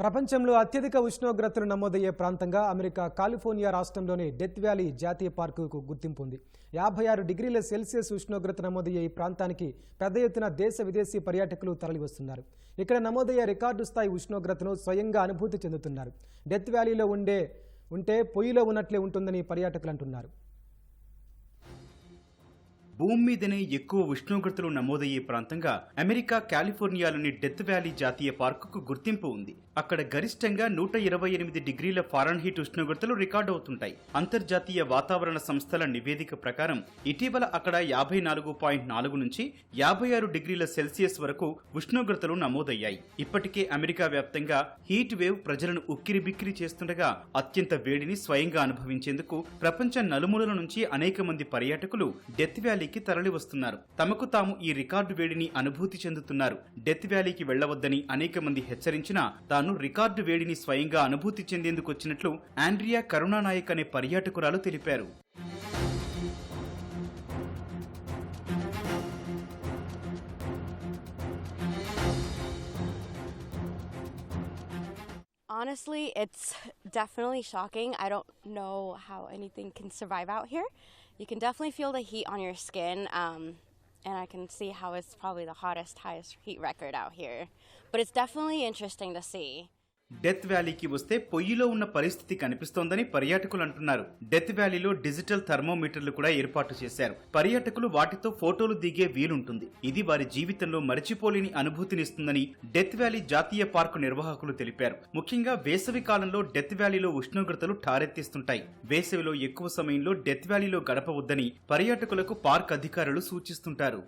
ప్రపంచంలో అత్యధిక ఉష్ణోగ్రతలు నమోదయ్యే ప్రాంతంగా అమెరికా కాలిఫోర్నియా రాష్ట్రంలోని డెత్ వ్యాలీ జాతీయ పార్కుకు గుర్తింపు ఉంది. యాభై ఆరు డిగ్రీల సెల్సియస్ ఉష్ణోగ్రత నమోదయ్యే ఈ ప్రాంతానికి పెద్ద ఎత్తున దేశ విదేశీ పర్యాటకులు తరలివస్తున్నారు. ఇక్కడ నమోదయ్యే రికార్డు స్థాయి ఉష్ణోగ్రతను స్వయంగా అనుభూతి చెందుతున్నారు. డెత్ వ్యాలీలో ఉండే ఉంటే పొయ్యిలో ఉన్నట్లే ఉంటుందని పర్యాటకులు అంటున్నారు. భూమి మీదనే ఎక్కువ ఉష్ణోగ్రతలు నమోదయ్యే ప్రాంతంగా అమెరికా కాలిఫోర్నియాలోని డెత్ వ్యాలీ జాతీయ పార్కుకు గుర్తింపు ఉంది. అక్కడ గరిష్టంగా నూట ఇరవై ఎనిమిది డిగ్రీల ఫారెన్హీట్ ఉష్ణోగ్రతలు రికార్డు అవుతుంటాయి. అంతర్జాతీయ వాతావరణ సంస్థల నివేదిక ప్రకారం ఇటీవల అక్కడ యాభై నాలుగు పాయింట్ నాలుగు నుంచి యాభై ఆరు డిగ్రీల సెల్సియస్ వరకు ఉష్ణోగ్రతలు నమోదయ్యాయి. ఇప్పటికే అమెరికా వ్యాప్తంగా హీట్ వేవ్ ప్రజలను ఉక్కిరిబిక్కిరి చేస్తుండగా అత్యంత వేడిని స్వయంగా అనుభవించేందుకు ప్రపంచ నలుమూలల నుంచి అనేక మంది పర్యాటకులు డెత్ వ్యాలీ వ్యాలీకి తరలి వస్తున్నారు. తమకు తాము ఈ రికార్డు వేడిని అనుభూతి చెందుతున్నారు. డెత్ వ్యాలీకి వెళ్ళవద్దని అనేక మంది హెచ్చరించినా తాను రికార్డు వేడిని స్వయంగా అనుభూతి చెందేందుకు వచ్చినట్లు ఆండ్రియా కరుణానాయక్ అనే పర్యాటకురాలు తెలిపారు. Honestly, it's definitely shocking. I don't know how anything can survive out here. You can definitely feel the heat on your skin, um, and I can see how it's probably the hottest, highest heat record out here. But it's definitely interesting to see. Death వ్యాలీకి వస్తే పొయ్యిలో ఉన్న పరిస్థితి కనిపిస్తోందని పర్యాటకులు అంటున్నారు. Death వ్యాలీలో digital థర్మోమీటర్లు కూడా ఏర్పాటు చేశారు. పర్యాటకులు వాటితో ఫోటోలు దిగే వీలుంటుంది. ఇది వారి జీవితంలో మరిచిపోలేని అనుభూతినిస్తుందని డెత్ వ్యాలీ జాతీయ పార్కు నిర్వాహకులు తెలిపారు. ముఖ్యంగా వేసవి కాలంలో డెత్ వ్యాలీలో ఉష్ణోగ్రతలు ఠారెత్తిస్తుంటాయి. వేసవిలో ఎక్కువ సమయంలో డెత్ వ్యాలీలో గడపవద్దని పర్యాటకులకు పార్క్ అధికారులు సూచిస్తుంటారు.